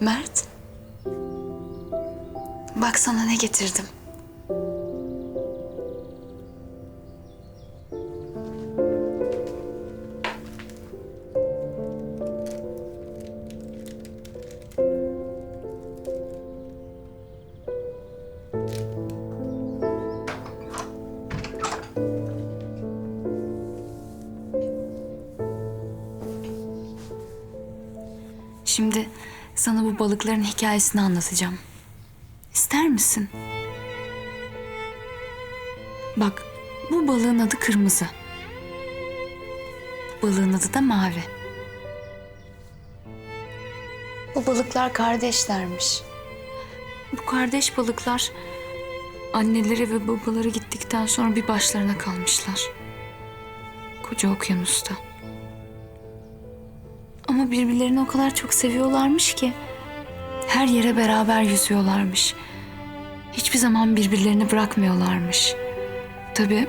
Mert. Bak sana ne getirdim. Şimdi sana bu balıkların hikayesini anlatacağım. İster misin? Bak, bu balığın adı kırmızı. Balığın adı da mavi. Bu balıklar kardeşlermiş. Bu kardeş balıklar anneleri ve babaları gittikten sonra bir başlarına kalmışlar. Koca okyanusta. Ama birbirlerini o kadar çok seviyorlarmış ki her yere beraber yüzüyorlarmış. Hiçbir zaman birbirlerini bırakmıyorlarmış. Tabii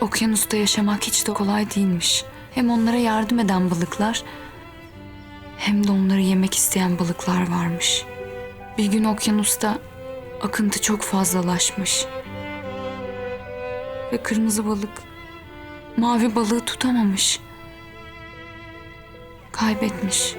okyanusta yaşamak hiç de kolay değilmiş. Hem onlara yardım eden balıklar hem de onları yemek isteyen balıklar varmış. Bir gün okyanusta akıntı çok fazlalaşmış. Ve kırmızı balık mavi balığı tutamamış. Kaybetmiş.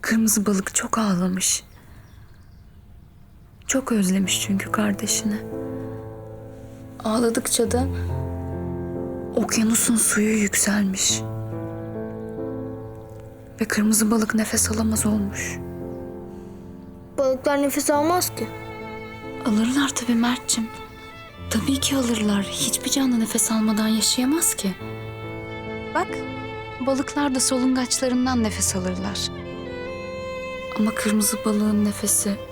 Kırmızı balık çok ağlamış. Çok özlemiş çünkü kardeşini. Ağladıkça da okyanusun suyu yükselmiş. Ve kırmızı balık nefes alamaz olmuş. Balıklar nefes almaz ki. Alırlar tabii Mert'cim. Tabii ki alırlar. Hiçbir canlı nefes almadan yaşayamaz ki. Bak, balıklar da solungaçlarından nefes alırlar. Ama kırmızı balığın nefesi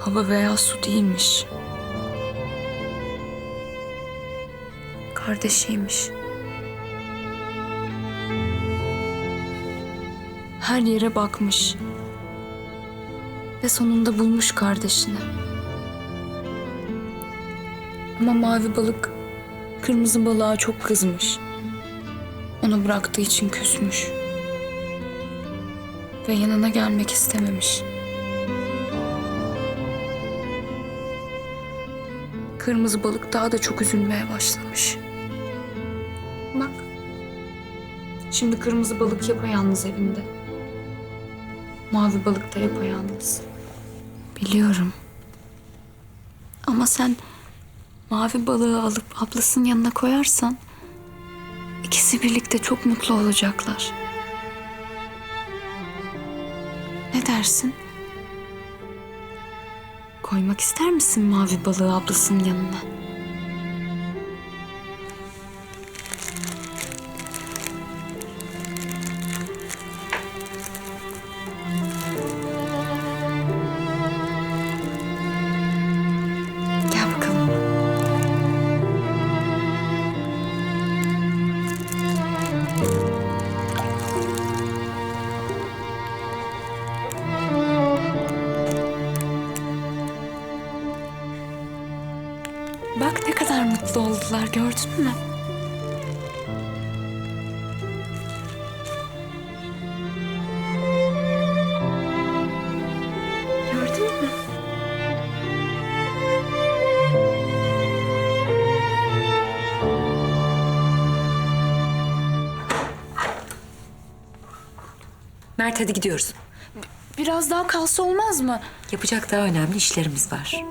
hava veya su değilmiş. Kardeşiymiş. Her yere bakmış. Ve sonunda bulmuş kardeşini. Ama mavi balık kırmızı balığa çok kızmış. Onu bıraktığı için küsmüş. Ve yanına gelmek istememiş. Kırmızı balık daha da çok üzülmeye başlamış. Bak. Şimdi kırmızı balık yapayalnız evinde. Mavi balık da yapayalnız. Biliyorum. Ama sen mavi balığı alıp ablasının yanına koyarsan ikisi birlikte çok mutlu olacaklar. Ne dersin? Koymak ister misin mavi balığı ablasının yanına? Bak ne kadar mutlu oldular gördün mü? Gördün mü? Mert hadi gidiyoruz. Biraz daha kalsa olmaz mı? Yapacak daha önemli işlerimiz var.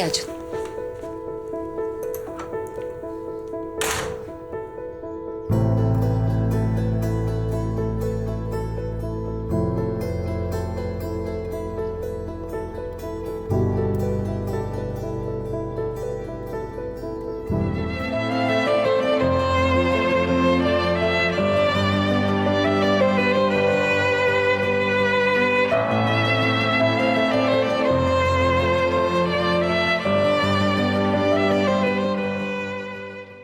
क्या चुना